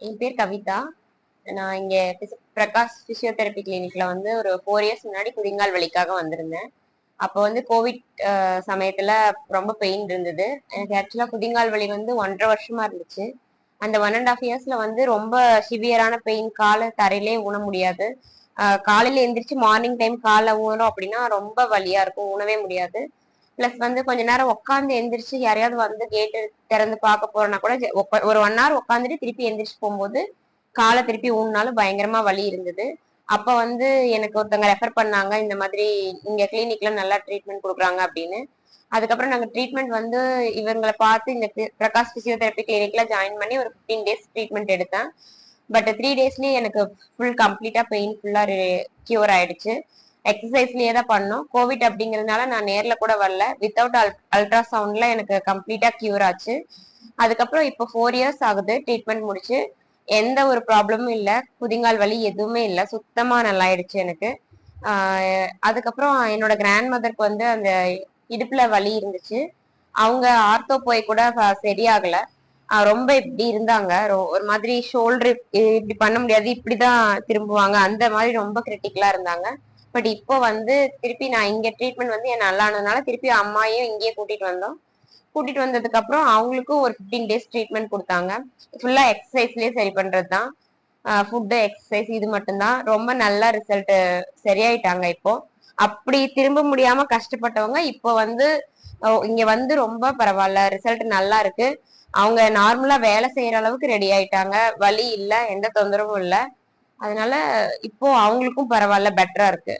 என் பேர் கவிதா. நான் இங்க பிரகாஷ் பிசியோதெரபி கிளினிக்ல வந்து ஒரு ஃபோர் இயர்ஸ் முன்னாடி குதிங்கால் வலிக்காக வந்திருந்தேன். அப்போ வந்து கோவிட் சமயத்துல ரொம்ப பெயின் இருந்தது. எனக்கு ஆக்சுவலா குதிங்கால் வலி வந்து ஒன்றரை வருஷமா இருந்துச்சு. அந்த ஒன் அண்ட் ஆஃப் இயர்ஸ்ல வந்து ரொம்ப சிவியரான பெயின் காலை தரையிலே ஊன முடியாது. காலையில எந்திரிச்சு மார்னிங் டைம் காலை ஊனோம் அப்படின்னா ரொம்ப வலியா இருக்கும் ஊனவே முடியாது. ப்ளஸ் வந்து கொஞ்ச நேரம் உட்காந்து எந்திரிச்சு யாரையாவது வந்து கேட்டு திறந்து பார்க்க போறோம்னா கூட ஒரு ஒன் ஹவர் உட்காந்துட்டு திருப்பி எந்திரிச்சு போகும்போது காலை திருப்பி ஊன்னாலும் பயங்கரமா வலி இருந்தது. அப்ப வந்து எனக்கு ஒருத்தவங்க ரெஃபர் பண்ணாங்க இந்த மாதிரி இங்க கிளினிக்ல நல்லா ட்ரீட்மெண்ட் கொடுக்குறாங்க அப்படின்னு. அதுக்கப்புறம் நாங்க ட்ரீட்மெண்ட் வந்து இவங்களை பார்த்து இந்த பிரகாஷ் பிசியோதெரபி கிளினிக்ல ஜாயின் பண்ணி ஒரு ஃபிஃப்டீன் டேஸ் ட்ரீட்மெண்ட் எடுத்தேன். பட் த்ரீ டேஸ்லயே எனக்கு ஃபுல் கம்ப்ளீட்டா பெயின் ஃபுல்லா கியூர் ஆயிடுச்சு. எக்ஸசைஸ்லயே தான் பண்ணோம். கோவிட் அப்படிங்கறதுனால நான் நேர்ல கூட வரல. வித்தவுட் அல் அல்ட்ராசவுண்ட்ல எனக்கு கம்ப்ளீட்டா கியூர் ஆச்சு. அதுக்கப்புறம் இப்போ ஃபோர் இயர்ஸ் ஆகுது. ட்ரீட்மெண்ட் முடிச்சு. எந்த ஒரு ப்ராப்ளமும் இல்லை. குதிங்கால் வலி எதுவுமே இல்லை. சுத்தமா நல்லாயிடுச்சு எனக்கு. அதுக்கப்புறம் என்னோட கிராண்ட் மதருக்கு வந்து அந்த இடுப்புல வலி இருந்துச்சு. அவங்க ஆர்த்தோ போய் கூட சரியாகல. ரொம்ப இப்படி இருந்தாங்க. ஒரு மாதிரி ஷோல்டர் இப்படி பண்ண முடியாது. இப்படிதான் திரும்புவாங்க. அந்த மாதிரி ரொம்ப கிரிட்டிக்கலா இருந்தாங்க. பட் இப்போ வந்து திருப்பி நான் இங்க ட்ரீட்மெண்ட் வந்து என் நல்லானதுனால திருப்பி அம்மாயும் இங்கேயே கூட்டிட்டு வந்தோம். கூட்டிட்டு வந்ததுக்கு அப்புறம் அவங்களுக்கும் ஒரு ஃபிஃப்டீன் டேஸ் ட்ரீட்மெண்ட் கொடுத்தாங்க. ஃபுல்லா எக்ஸசைஸ்லயே சரி பண்றது தான் ஃபுட்டு எக்ஸசைஸ் இது மட்டும்தான். ரொம்ப நல்லா ரிசல்ட் சரியாயிட்டாங்க இப்போ. அப்படி திரும்ப முடியாம கஷ்டப்பட்டவங்க இப்போ வந்து இங்க வந்து ரொம்ப பரவாயில்ல. ரிசல்ட் நல்லா இருக்கு. அவங்க நார்மலா வேலை செய்யற அளவுக்கு ரெடி ஆயிட்டாங்க. வலி இல்ல எந்த தொந்தரவும் இல்லை. அதனால இப்போ அவங்களுக்கும் பரவாயில்ல பெட்டரா இருக்கு.